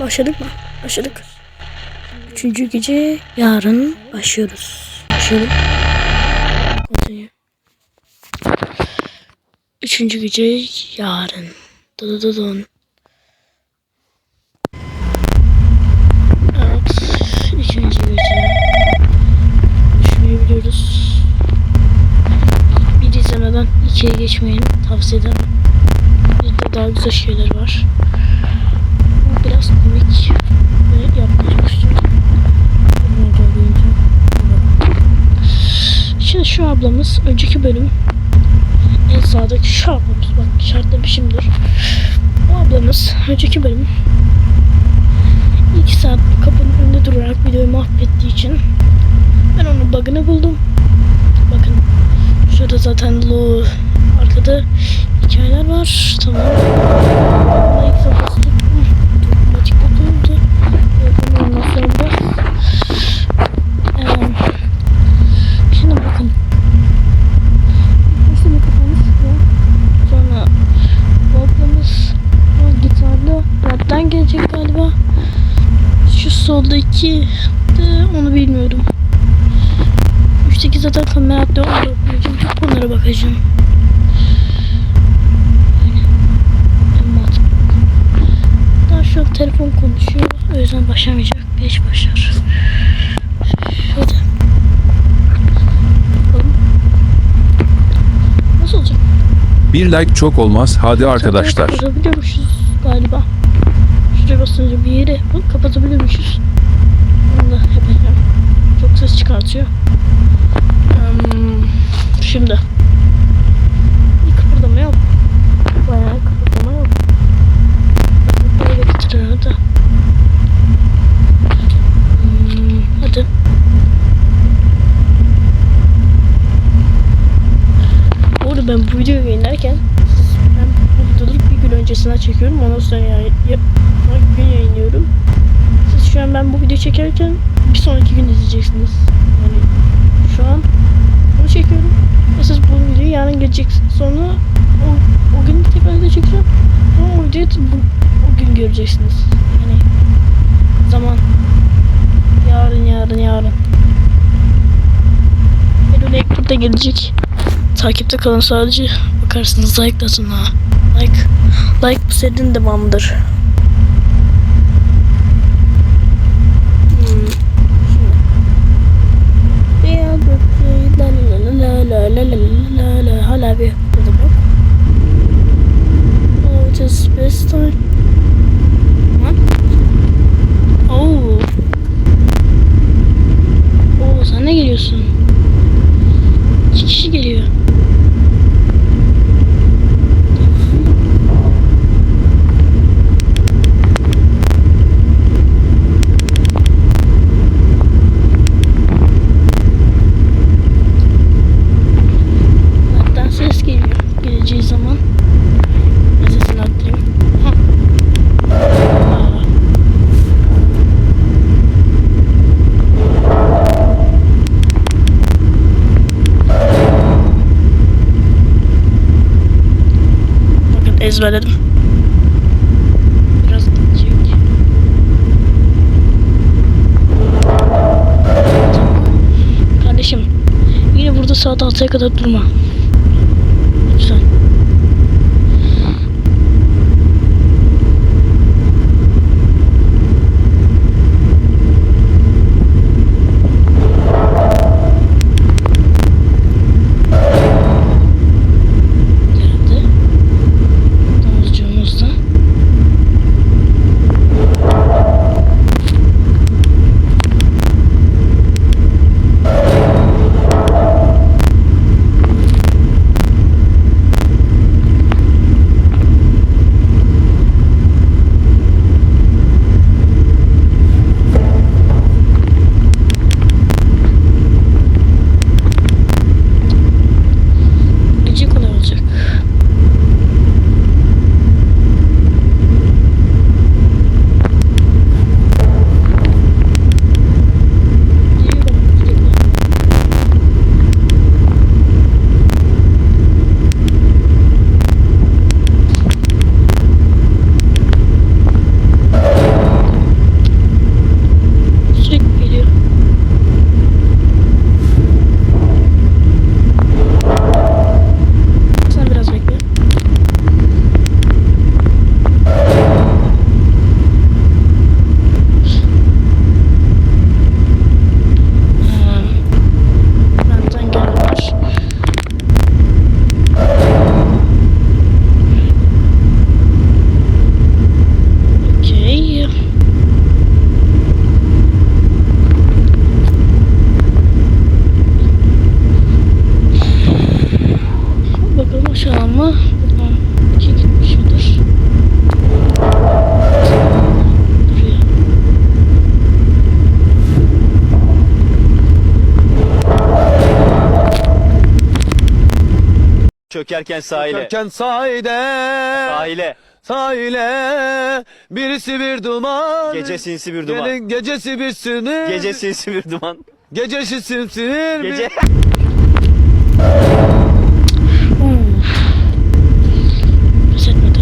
Başladık mı? Başladık. Üçüncü gece yarın başlıyoruz. Başlayalım. Üçüncü gece yarın. Dıdıdıdın. Evet. Üçüncü gece. Düşmeyi biliyoruz. Bir izlemeden ikiye geçmeyin. Tavsiye ederim. Bizde daha güzel şeyler var. Bu biraz komik ve yapmaya çalışacağım. Bilmiyorum, bilmiyorum. Şimdi şu ablamız önceki bölüm en sağdaki şu ablamız bak işaretlemişimdir. Bu ablamız önceki bölüm 2 saat kapının önünde durarak videoyu mahvettiği için ben onun bug'ını buldum. Bakın şurada zaten low arkada hikayeler var. Tamam. Buna ilk defa bastım. Otomatik bakıldı. Ondan sonra eee, Şimdi bakın. İşte mikrofonu çıkıyor. Sonra Volkan'ımız o gitarlı rapten gelecek galiba. Şu soldaki de onu bilmiyorum. Üçteki zaten kamera atıyor. Ona bakmayacağım. Çok onlara bakacağım. Daha şu an telefon konuşuyor. O yüzden başlamayacak. Geç başlar. Şöyle. Nasıl olacak? Bir like çok olmaz. Hadi arkadaşlar. Galiba. Şuraya basınca bir yeri bak kapatabiliyormuşuz. Onu da yapacağım. Çok ses çıkartıyor. Hmm, şimdi. Bir kıpırdama yok. Bayağı kıpırdama yok. Böyle getirir hadi. Hmm, hadi. Bu arada ben bu videoyu yayınlarken ben bu videoları bir gün öncesinden çekiyorum. Ondan sonra yani gün yayınlıyorum. Siz şu an ben bu videoyu çekerken bir sonraki gün izleyeceksiniz. Yani şu an bunu çekiyorum. Ve siz bu videoyu yarın geleceksiniz. Sonra o, o gün tekrar video çekeceğim. Ama o videoyu bu, o gün göreceksiniz. Yani zaman yarın yarın yarın. Hello Ekmek de gelecek. Takipte kalın sadece bakarsınız like atın ha. Like, like bu serinin devamıdır. Hmm. Şimdi. Ezberledim. Biraz gidecek. Kardeşim yine burada saat 6'ya kadar durma. Çökerken sahile. Çökerken sahile. Sahile. Sahile birisi bir duman. Gece sinsi bir duman. Gece, gecesi bir sinir. Gece sinsi bir duman. Gecesi simsinir. Gece. Pes etmedi.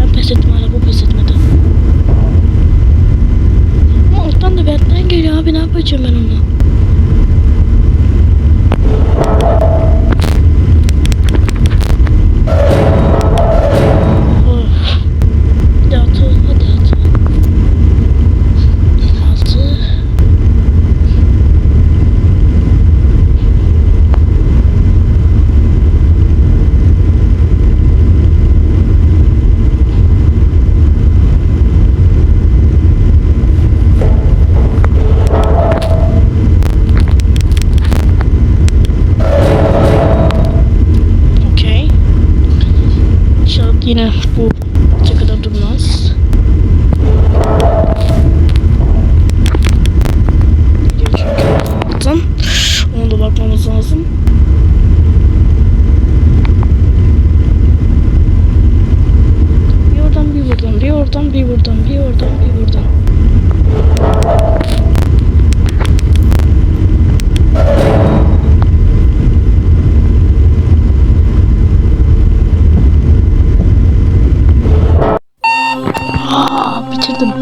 Ben pes etme araba pes etmedi. Ama alttan da bir alttan geliyor abi ne yapacağım ben onunla? orada bir burada. Aa, bitirdim.